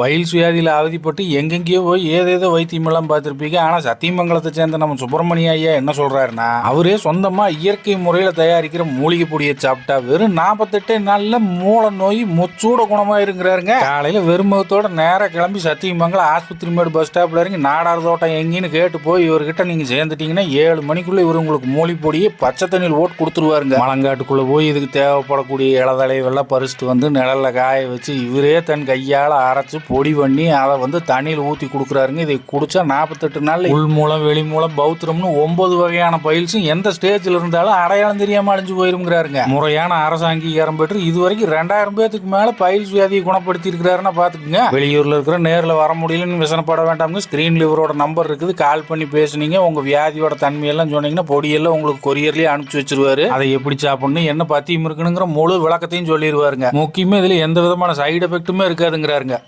பயில் சுயாதியில் அவதிப்பட்டு எங்கெங்கேயோ போய் ஏதேதோ வைத்தியமெல்லாம் பார்த்துருப்பீங்க. ஆனால் சத்தியமங்கலத்தை சேர்ந்த நம்ம சுப்பிரமணிய ஐயா என்ன சொல்கிறாருன்னா அவரே சொந்தமாக இயற்கை முறையில் தயாரிக்கிற மூலிகை பொடியை சாப்பிட்டா வெறும் நாற்பத்தெட்டு நாளில் மூளை நோய் முச்சூட குணமாயிருங்கிறாருங்க காலையில் வெறுமுகத்தோட நேராக கிளம்பி சத்தியமங்கலம் ஆஸ்பத்திரி மேடு பஸ் ஸ்டாப்பில் இறங்கி நாடார் தோட்டம் எங்கேன்னு கேட்டு போய் இவர்கிட்ட நீங்கள் சேர்ந்துட்டீங்கன்னா ஏழு மணிக்குள்ளே இவர் உங்களுக்கு மூலிகை பொடியை பச்சை தண்ணியில் ஓட்டு கொடுத்துருவாருங்க. மலங்காட்டுக்குள்ளே போய் இதுக்கு தேவைப்படக்கூடிய இளதலைவெல்லாம் பறிச்சுட்டு வந்து நிழலில் காய வச்சு இவரே தன் கையால் அரைச்சு பொடி பண்ணி அதை வந்து தண்ணியில் ஊற்றி கொடுக்குறாருங்க. இதை குடிச்சா நாற்பத்தெட்டு நாள் உள் மூலம் வெளி மூலம் பௌத்திரம்னு ஒன்பது வகையான பயில்ஸும் எந்த ஸ்டேஜில் இருந்தாலும் அடையாளம் தெரியாமல் அழிஞ்சு போயிருங்கிறாருங்க. முறையான அரசு அங்கீகாரம் பெற்று இது வரைக்கும் ரெண்டாயிரம் பேத்துக்கு மேலே பயில்ஸ் வியாதியை குணப்படுத்தி இருக்கிறாருன்னா வெளியூரில் இருக்கிற நேரில் வர முடியலன்னு விசனப்பட வேண்டாம்ங்க. ஸ்க்ரீன் இவரோட நம்பர் இருக்குது. கால் பண்ணி பேசுனீங்க. உங்கள் வியாதியோட தன்மையெல்லாம் சொன்னீங்கன்னா பொடியெல்லாம் உங்களுக்கு கொரியர்லேயே அனுப்பிச்சு வச்சிருவாரு. அதை எப்படி சாப்பிடணும் என்ன பத்தியும் இருக்கணுங்கிற முழு விளக்கத்தையும் சொல்லிடுவாருங்க முக்கியமே இதில் எந்த விதமான சைடு எஃபெக்ட்டுமே இருக்காதுங்கிறாருங்க.